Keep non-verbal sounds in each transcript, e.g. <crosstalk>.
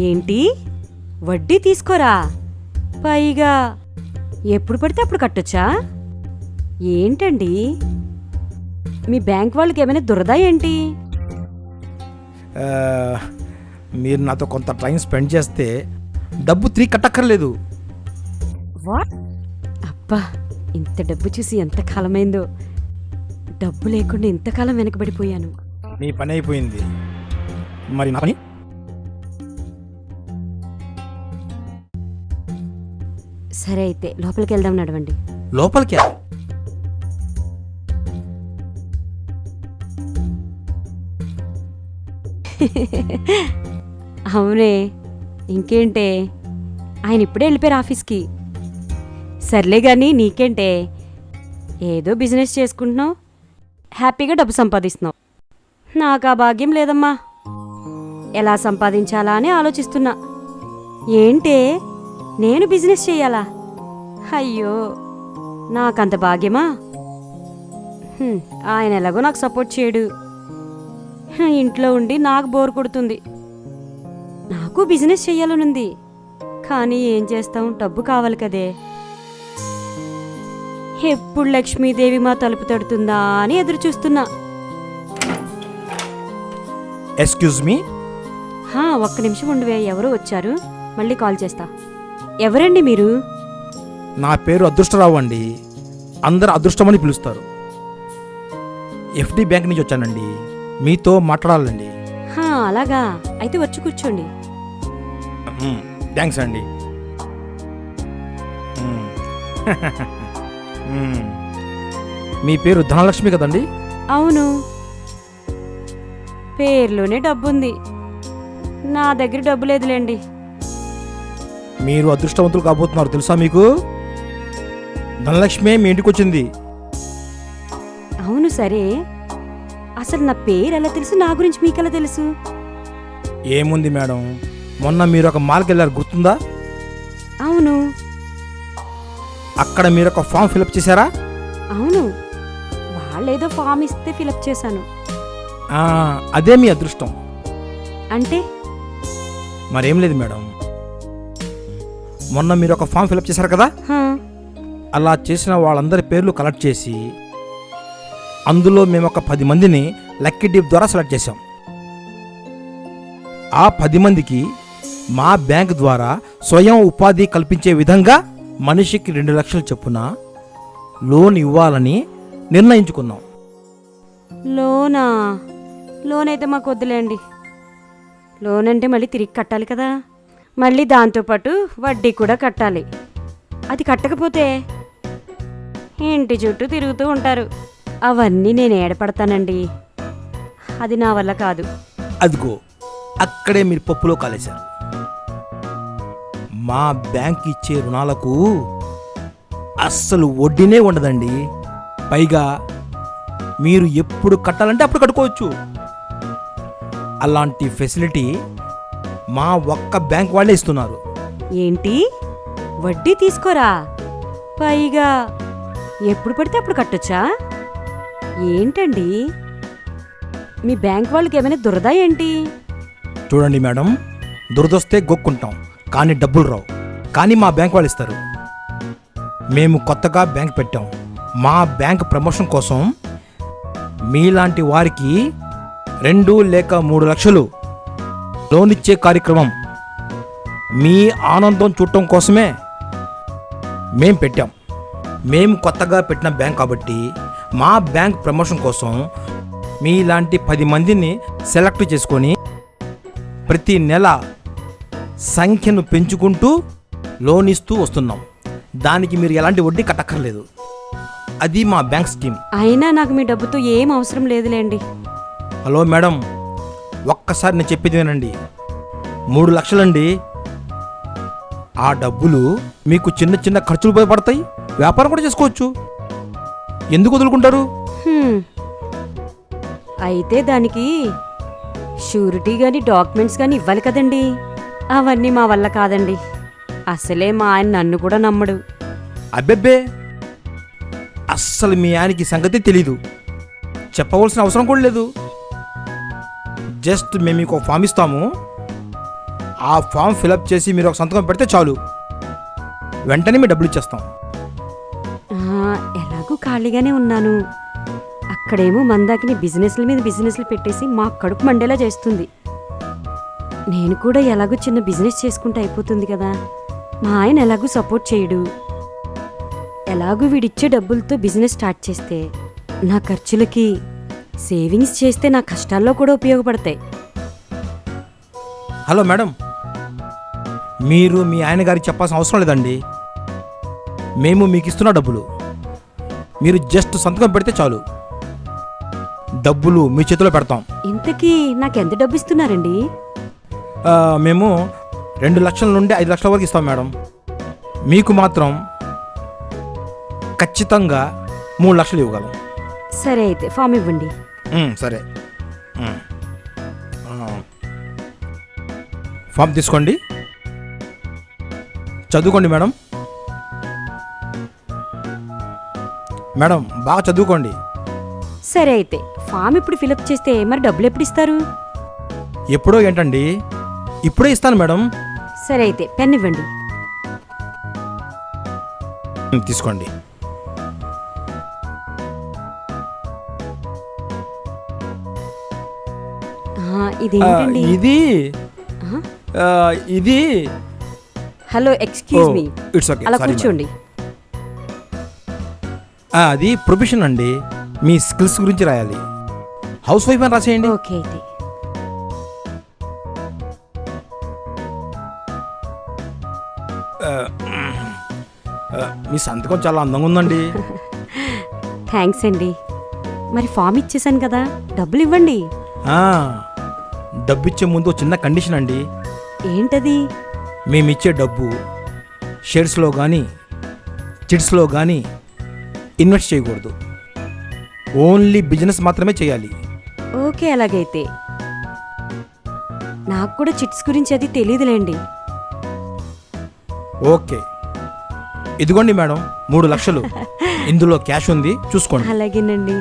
ఏంటి? వడ్డీ తీసుకోరా? పైగా ఎప్పుడు పడితే అప్పుడు కట్టొచ్చా? ఏంటండి? మీ బ్యాంక్ వాళ్ళకి ఏమైనా దురదా ఏంటి? మీరు నాతో కొంత టైం స్పెండ్ చేస్తే డబ్బు తిరిగి కట్టక్కర్లేదు. వాట్? అబ్బా ఇంత డబ్బు చూసి ఎంత కాలమైందో. డబ్బు లేకుండా ఇంతకాలం వెనకబడిపోయాను. నీ పని అయిపోయింది. మరి నా పని? సరే అయితే లోపలికి వెళ్దాం నడవండి. లోపలికి <laughs> అవునే ఇంకేంటే? ఆయన ఇప్పుడే వెళ్ళిపోయారు ఆఫీస్కి. సర్లే కానీ నీకేంటే? ఏదో బిజినెస్ చేసుకుంటున్నావు. హ్యాపీగా డబ్బు సంపాదిస్తున్నావు. నాకు ఆ భాగ్యం లేదమ్మా. ఎలా సంపాదించాలా అని ఆలోచిస్తున్నా. ఏంటే? నేను బిజినెస్ చేయాలా? అయ్యో నాకంత భాగ్యమా? ఆయన ఎలాగో నాకు సపోర్ట్ చేయడు. ఇంట్లో ఉండి నాకు బోర్ కొడుతుంది. నాకు బిజినెస్ చెయ్యాలనుంది. కానీ ఏం చేస్తాం డబ్బు కావాలి కదే. ఎప్పుడు లక్ష్మీదేవి మా తలుపు తడుతుందా అని ఎదురు చూస్తున్నా ఎక్స్క్యూజ్ మీ హా ఒక్క నిమిషం ఉండివే ఎవరో వచ్చారు. మళ్ళీ కాల్ చేస్తా. ఎవరండి మీరు? నా పేరు అదృష్టరావు అండి. అందరు అదృష్టమని పిలుస్తారు. ఎఫ్డి బ్యాంక్ నుంచి వచ్చానండి. మీతో మాట్లాడాలండి. హా అలాగా. అయితే వచ్చి కూర్చోండి. థ్యాంక్స్ అండి. మ్మ్. మ్మ్. మీ పేరు ధనలక్ష్మి కదండి? అవును. పేర్లోనే డబ్బుంది. నా దగ్గర డబ్బు లేదులేండి. మీరు అదృష్టవంతులు కాబోతున్నారు తెలుసా మీకు? ధనలక్ష్మి మీ ఇంటికి వచ్చింది. అవును సరే. అసలు నా పేరు ఎలా తెలుసు? నా గురించి మీకెలా తెలుసు? ఏముంది మేడం? మొన్న మీరు ఒక మాల్కి వెళ్ళారు గుర్తుందా? అవును. అక్కడ మీరు ఒక ఫామ్ ఫిలప్ చేశారా? అవును. వాళ్ళేదో ఫామ్ ఇస్తే ఫిలప్ చేశాను. అదే మీ అదృష్టం. అంటే? మరేం లేదు మేడం. మొన్న మీరు ఒక ఫామ్ ఫిలప్ చేశారు కదా? అలా చేసిన వాళ్ళందరి పేర్లు కలెక్ట్ చేసి అందులో మేము ఒక పది మందిని లక్కీ డిప్ ద్వారా సెలెక్ట్ చేశాం. ఆ పది మందికి మా బ్యాంక్ ద్వారా స్వయం ఉపాధి కల్పించే విధంగా మనిషికి రెండు లక్షలు చొప్పున లోన్ ఇవ్వాలని నిర్ణయించుకున్నాం. లోనా? లోన్ అయితే మాకు వద్దులేండి. లోన్ అంటే మళ్ళీ తిరిగి కట్టాలి కదా. మళ్ళీ దాంతోపాటు వడ్డీ కూడా కట్టాలి. అది కట్టకపోతే ఇంటి చుట్టూ తిరుగుతూ ఉంటారు. అవన్నీ నేను ఏడపడతానండి. అది నా వల్ల కాదు. అదిగో అక్కడే మీరు పప్పులో కాలేశారు. మా బ్యాంక్ ఇచ్చే రుణాలకు అస్సలు వడ్డీనే ఉండదండి. పైగా మీరు ఎప్పుడు కట్టాలంటే అప్పుడు కట్టుకోవచ్చు. అలాంటి ఫెసిలిటీ మా ఒక్క బ్యాంక్ వాళ్ళే ఇస్తున్నారు. ఏంటి? వడ్డీ తీసుకోరా? పైగా ఎప్పుడు పడితే అప్పుడు కట్టొచ్చా? ఏంటండి? మీ బ్యాంక్ వాళ్ళకి ఏమైనా దురదా ఏంటి? చూడండి మేడం దురదొస్తే గొక్కుంటాం కానీ డబ్బులు రావు. కానీ మా బ్యాంక్ వాళ్ళు ఇస్తారు. మేము కొత్తగా బ్యాంక్ పెట్టాం. మా బ్యాంక్ ప్రమోషన్ కోసం మీలాంటి వారికి రెండు లేక మూడు లక్షలు లోన్ ఇచ్చే కార్యక్రమం మీ ఆనందం చూడటం కోసమే మేం పెట్టాం. మేము కొత్తగా పెట్టిన బ్యాంక్ కాబట్టి మా బ్యాంక్ ప్రమోషన్ కోసం మీలాంటి పది మందిని సెలెక్ట్ చేసుకొని ప్రతి నెల సంఖ్యను పెంచుకుంటూ లోన్ ఇస్తూ వస్తున్నాం. దానికి మీరు ఎలాంటి వడ్డీ కట్టక్కర్లేదు. అది మా బ్యాంక్ స్కీమ్. అయినా నాకు మీ డబ్బుతో ఏం అవసరం లేదులేండి. హలో మేడం ఒక్కసారి నేను చెప్పేది వినండి. మూడు లక్షలండి. ఆ డబ్బులు మీకు చిన్న చిన్న ఖర్చులు ఉపయోగపడతాయి వ్యాపారం కూడా చేసుకోవచ్చు. ఎందుకు వదులుకుంటారు. అయితే దానికి షూరిటీ కానీ డాక్యుమెంట్స్ కానీ ఇవ్వాలి కదండి. అవన్నీ మా వల్ల కాదండి. అసలే మా ఆయన నన్ను కూడా నమ్మడు. అబ్బెబ్బే! అస్సలు మీ ఆయనకి సంగతి తెలీదు. చెప్పవలసిన అవసరం కూడా లేదు. జస్ట్ మేము మీకు ఒక ఫామ్ ఇస్తాము. ఆ ఫామ్ ఫిలప్ చేసి మీరు ఒక సంతకం పెడితే చాలు. వెంటనే మీ డబ్బులు ఇచ్చేస్తాం. ఖాళీగానే ఉన్నాను. అక్కడేమో మందాకిని బిజినెస్ల మీద బిజినెస్లు పెట్టేసి మా కడుపు మండేలా చేస్తుంది. నేను కూడా ఎలాగో చిన్న బిజినెస్ చేసుకుంటే అయిపోతుంది కదా. మా ఆయన ఎలాగూ సపోర్ట్ చేయడు. ఎలాగూ వీడిచ్చే డబ్బులతో బిజినెస్ స్టార్ట్ చేస్తే నా ఖర్చులకి సేవింగ్స్ చేస్తే నా కష్టాల్లో కూడా ఉపయోగపడతాయి. Hello madam. మీరు మీ ఆయన గారికి చెప్పాల్సిన అవసరం లేదండి. మేము మీకు ఇస్తున్న డబ్బులు. మీరు జస్ట్ సంతకం పెడితే చాలు. డబ్బులు మీ చేతిలో పెడతాం. ఇంతకీ నాకెంత డబ్బు ఇస్తున్నారండి ఆ, మేము రెండు లక్షల నుండి ఐదు లక్షల వరకు ఇస్తాం మేడం. మీకు మాత్రం ఖచ్చితంగా మూడు లక్షలు ఇవ్వగలం. సరే అయితే ఫామ్ ఇవ్వండి. ఉమ్, సరే. ఉమ్. ఆ, ఫామ్ తీసుకోండి. చదువుకోండి మేడం. మేడం బాగా చదువుకోండి. సరే అయితే ఫామ్ ఇప్పుడు ఫిలప్ చేస్తే మరి డబ్బులు ఎప్పుడు ఇస్తారు ఎప్పుడో ఏంటండి? ఇప్పుడే ఇస్తాను మేడం. సరే అయితే పెన్ ఇవ్వండి. తీసుకోండి. ఆ, ఆ, ఇదేంటండి ఇది ఇది. Hello excuse me. It's okay అలా కూర్చోండి. అది ప్రొఫెషన్ అండి. మీ స్కిల్స్ గురించి రాయాలి. హౌస్ వైఫ్ అని రాసేయండి. ఓకే అయితే. మీ సంతకం చాలా అందంగా ఉందండి. థ్యాంక్స్ అండి. మరి ఫామ్ ఇచ్చేసాను కదా డబ్బులు ఇవ్వండి. డబ్బు ఇచ్చే ముందు చిన్న కండిషన్ అండి. ఏంటది? మేమిచ్చే డబ్బు షేర్స్లో కానీ చిట్స్లో కానీ ఇన్వెస్ట్ చేయకూడదు. ఓన్లీ బిజినెస్ మాత్రమే చేయాలి. ఓకే అలాగైతే. నాకు కూడా చిట్స్ గురించి అది తెలియదులేండి ఓకే. ఇదిగోండి మేడం మూడు లక్షలు. <laughs> ఇందులో క్యాష్ ఉంది చూసుకోండి. అలాగేనండి.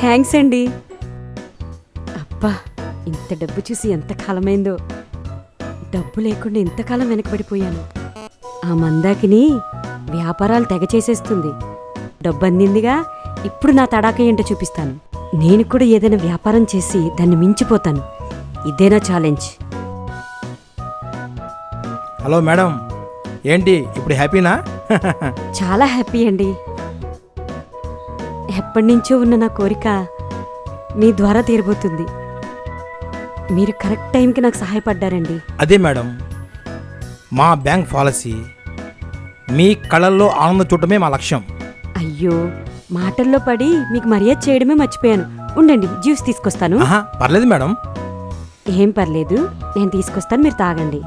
థ్యాంక్స్ అండి. అబ్బా ఇంత డబ్బు చూసి ఎంత కాలమైందో. డబ్బు లేకుండా ఇంతకాలం వెనకబడిపోయాను. ఆ మందాకిని వ్యాపారాలు తెగ చేసేస్తుంది. డబ్బు అందిందిగా ఇప్పుడు నా తడాక ఏంటో చూపిస్తాను. నేను కూడా ఏదైనా వ్యాపారం చేసి దాన్ని మించిపోతాను. ఇదేనా ఛాలెంజ్. హలో మేడం ఏంటి ఇప్పుడు హ్యాపీనా? <laughs> చాలా హ్యాపీ అండి. ఎప్పటి నుంచో ఉన్న నా కోరిక మీ ద్వారా తీరబోతుంది. మీరు కరెక్ట్ టైంకి నాకు సహాయపడ్డారండి. అదే మేడం మా బ్యాంక్ పాలసీ మీ కళల్లో ఆనందం చూడటమే మా లక్ష్యం. అయ్యో మాటల్లో పడి మీకు మర్యాద చేయడమే మర్చిపోయాను. ఉండండి జ్యూస్ తీసుకొస్తాను. ఆహా పర్లేదు మేడం. ఏం పర్లేదు నేను తీసుకొస్తాను మీరు తాగండి.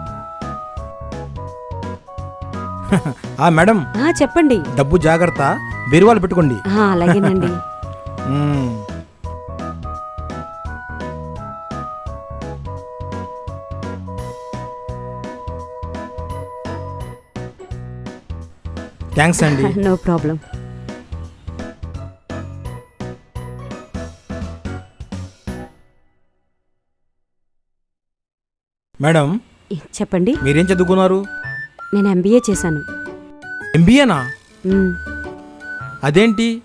ఆ మేడం. ఆ, చెప్పండి. డబ్బు జాగ్రత్త బీరువాలు పెట్టుకోండి. ఆ, అలాగేనండి. <laughs> మ్మ్. థ్యాంక్స్ అండి. <laughs> No problem. మేడం చెప్పండి. మీరేం చదువుకున్నారు? నేను ఎంబీఏ చేశాను. ఎంబీఏనా అదేంటి?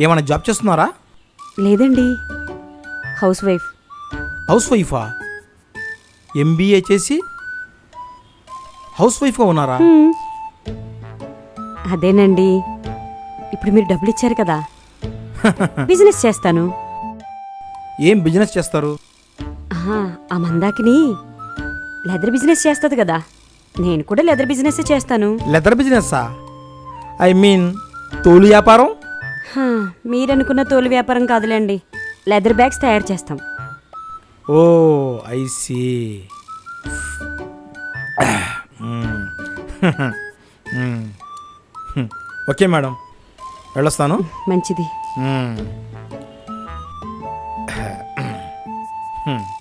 ఏమైనా జాబ్ చేస్తున్నారా? లేదండి. Housewife. హౌస్ వైఫా? ఎంబీఏ చేసి హౌస్ వైఫ్గా ఉన్నారా? మ్మ్. అదేనండి. ఇప్పుడు మీరు డబ్బులు ఇచ్చారు కదా. <laughs> బిజినెస్ చేస్తాను. ఏం బిజినెస్ చేస్తారు? ఆహా, ఆ మందాకిని లెదర్ బిజినెస్ చేస్తుంది కదా. నేను కూడా లెదర్ బిజినెస్ చేస్తాను. లెదర్ బిజినెస్సా? ఐ మీన్ తోలు వ్యాపారం? హా, మీరనుకున్న తోలు వ్యాపారం కాదులేండి. లెదర్ బ్యాగ్స్ తయారు చేస్తాం. Oh I C. Okay madam. వెళ్ళొస్తాను. మంచిది. మ్మ్.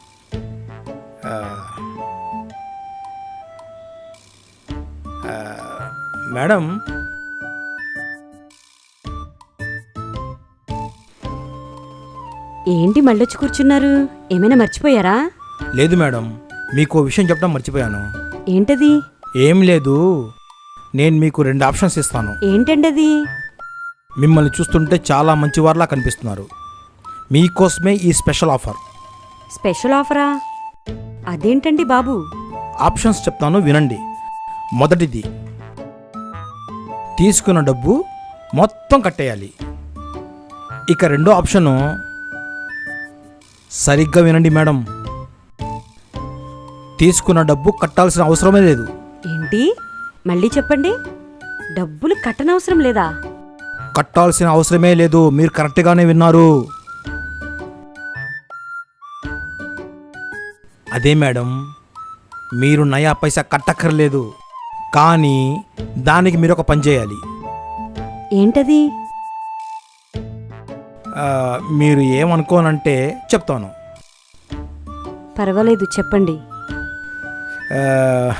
మేడం. ఏంటి మళ్ళొచ్చి కూర్చున్నారు? ఏమైనా మర్చిపోయారా? లేదు మేడం. మీకు విషయం చెప్పడం మర్చిపోయాను. ఏంటది? ఏం లేదు. నేను మీకు రెండు ఆప్షన్స్ ఇస్తాను. ఏంటండి అది మిమ్మల్ని చూస్తుంటే చాలా మంచివారిలా కనిపిస్తున్నారు. మీకోసమే ఈ స్పెషల్ ఆఫర్. స్పెషల్ ఆఫరా? అదేంటండి బాబు? ఆప్షన్స్ చెప్తాను వినండి. మొదటిది తీసుకున్న డబ్బు మొత్తం కట్టేయాలి. ఇక రెండో ఆప్షను సరిగ్గా వినండి మేడం. తీసుకున్న డబ్బు కట్టాల్సిన అవసరమే లేదు. ఏంటి? మళ్ళీ చెప్పండి. డబ్బులు కట్టనవసరం లేదా? కట్టాల్సిన అవసరమే లేదు. మీరు కరెక్ట్గానే విన్నారు. అదే మేడం మీరు నయా పైసా కట్టక్కర్లేదు. కానీ దానికి మీరు ఒక పని చేయాలి. ఏంటది? ఆ, మీరు ఏమనుకోనంటే చెప్తాను. పర్వాలేదు చెప్పండి. ఆ,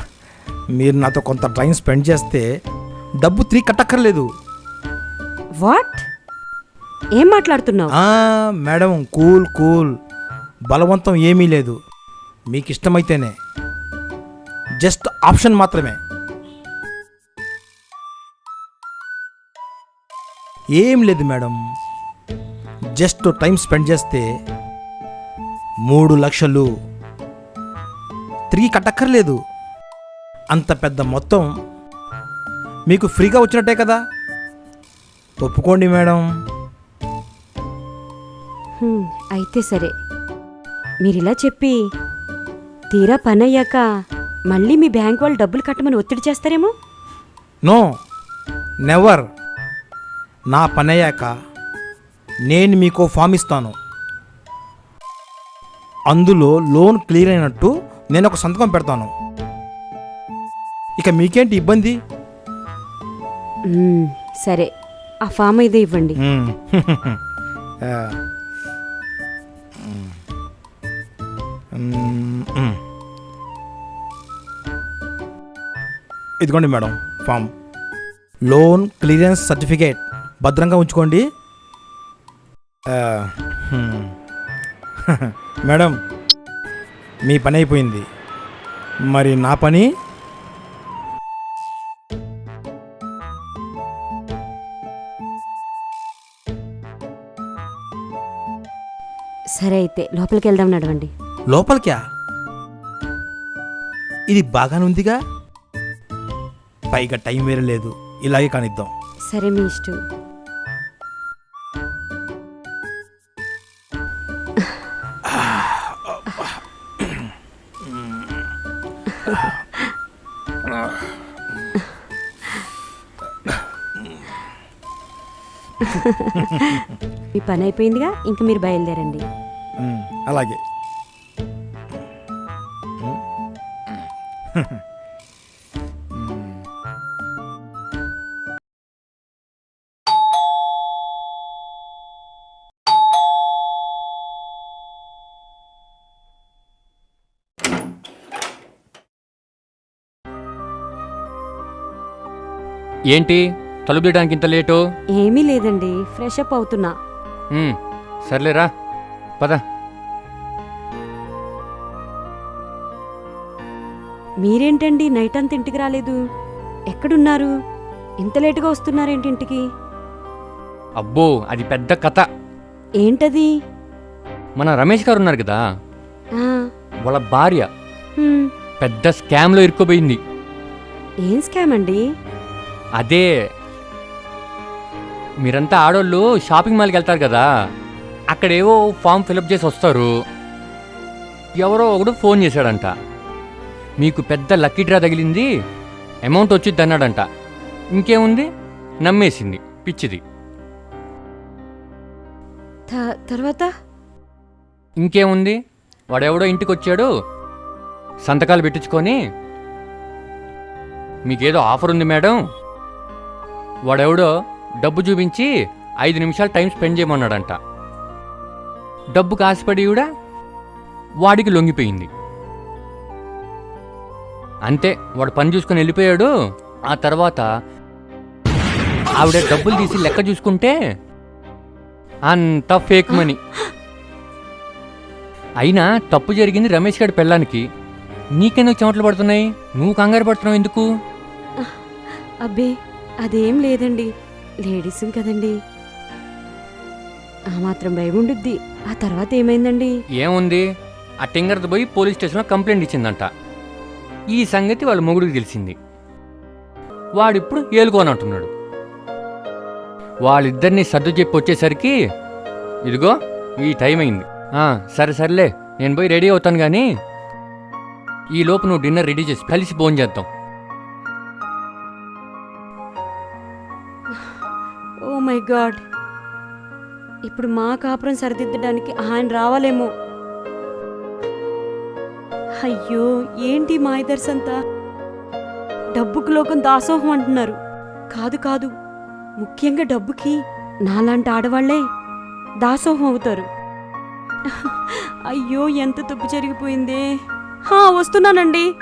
మీరు నాతో కొంత టైం స్పెండ్ చేస్తే డబ్బు తిరిగి కట్టక్కర్లేదు. వాట్? ఏం మాట్లాడుతున్నావు? ఆ, మేడం కూల్ కూల్. బలవంతం ఏమీ లేదు. మీకు ఇష్టమైతేనే జస్ట్ ఆప్షన్ మాత్రమే. ఏం లేదు మేడం. జస్ట్ టైం స్పెండ్ చేస్తే మూడు లక్షలు. తిరిగి కట్టక్కర్లేదు. అంత పెద్ద మొత్తం మీకు ఫ్రీగా వచ్చినట్టే కదా? ఒప్పుకోండి మేడం. అయితే సరే. మీరిలా చెప్పి తీరా పని అయ్యాక మళ్ళీ మీ బ్యాంక్ వాళ్ళు డబ్బులు కట్టమని ఒత్తిడి చేస్తారేమో? నో నెవర్ నా పని అయ్యాక నేను మీకు ఫామ్ ఇస్తాను అందులో లోన్ క్లియర్ అయినట్టు నేను ఒక సంతకం పెడతాను ఇక మీకేంటి ఇబ్బంది మ్మ్, సరే ఆ ఫామ్ అయితే ఇవ్వండి మ్మ్. ఆ. మ్మ్. మ్మ్. ఇదిగోండి madam farm loan clearance certificate భద్రంగా ఉంచుకోండి. <laughs> మేడం మీ పని అయిపోయింది. మరి నా పని? సరే అయితే లోపలికి వెళ్దాం నడవండి. లోపలికా? ఇది బాగానే ఉందిగా? పైగా టైం వేరే లేదు. ఇలాగే కానిద్దాం. సరే మీ ఇష్టం. మీ పని అయిపోయిందిగా ఇంక మీరు బయలుదేరండి. ఉమ్, అలాగే. ఏంటి? తలుపు తీయడానికి ఇంత లేటు? ఏమీ లేదండి ఫ్రెష్ అప్ అవుతున్నా. ఉమ్, సర్లేరా పద. మీరేంటండి నైట్ అంత ఇంటికి రాలేదు? ఎక్కడున్నారు? ఇంత లేటుగా వస్తున్నారేంటి ఇంటికి? అబ్బో అది పెద్ద కథ. ఏంటది? మన రమేష్ గారు ఉన్నారు కదా? ఆ, వాళ్ళ భార్య. హ్మ్, పెద్ద స్కామ్లో ఇరుక్కుపోయింది. ఏం స్కామ్ అండి? అదే మీరంతా ఆడోళ్ళు షాపింగ్ మాల్కి వెళ్తారు కదా. అక్కడేవో ఫామ్ ఫిలప్ చేసి వస్తారు. ఎవరో ఒకడు ఫోన్ చేశాడంట. మీకు పెద్ద లక్కీ డ్రా తగిలింది అమౌంట్ వచ్చింది అన్నాడంట. ఇంకేముంది? నమ్మేసింది పిచ్చిది. తర్వాత? ఇంకేముంది? వాడెవడో ఇంటికి వచ్చాడు సంతకాలు పెట్టించుకొని మీకేదో ఆఫర్ ఉంది మేడం. వాడెవడో డబ్బు చూపించి ఐదు నిమిషాలు టైం స్పెండ్ చేయమన్నాడంట. డబ్బు కాసిపడి కూడా వాడికి లొంగిపోయింది. అంతే వాడు పని చూసుకొని వెళ్ళిపోయాడు. ఆ తర్వాత ఆవిడ డబ్బులు తీసి లెక్క చూసుకుంటే అంత ఫేక్ మనీ. అయినా తప్పు జరిగింది రమేష్ గారి పెళ్ళానికి. నీకెందుకు చెమటలు పడుతున్నాయి? నువ్వు కంగారు పడుతున్నావు ఎందుకు? అబ్బే అదేం లేదండి. లేడీస్ కదండి. ఆ మాత్రం భయం ఉండుద్ది ఆ తర్వాత ఏమైందండి? ఏముంది? ఆ టింగర్ది పోయి పోలీస్ స్టేషన్లో కంప్లైంట్ ఇచ్చిందంట. ఈ సంగతి వాళ్ళ మొగుడికి తెలిసింది. వాడిప్పుడు ఏలుకోనంటున్నాడు వాళ్ళిద్దరిని సర్దు చెప్పి వచ్చేసరికి ఇదిగో ఈ టైం అయింది. సరే సర్లే నేను పోయి రెడీ అవుతాను కానీ ఈ లోపు నువ్వు డిన్నర్ రెడీ చేసి కలిసి ఫోన్ చేద్దాం మై గాడ్. ఇప్పుడు మా కాపురం సరిదిద్దడానికి ఆయన రావాలేమో. అయ్యో ఏంటి మా డబ్బుకు లోకం దాసోహం అంటున్నారు. కాదు కాదు. ముఖ్యంగా డబ్బుకి నాలాంటి ఆడవాళ్ళే దాసోహం అవుతారు. అయ్యో ఎంత తప్పు జరిగిపోయిందే. హా వస్తున్నానండి.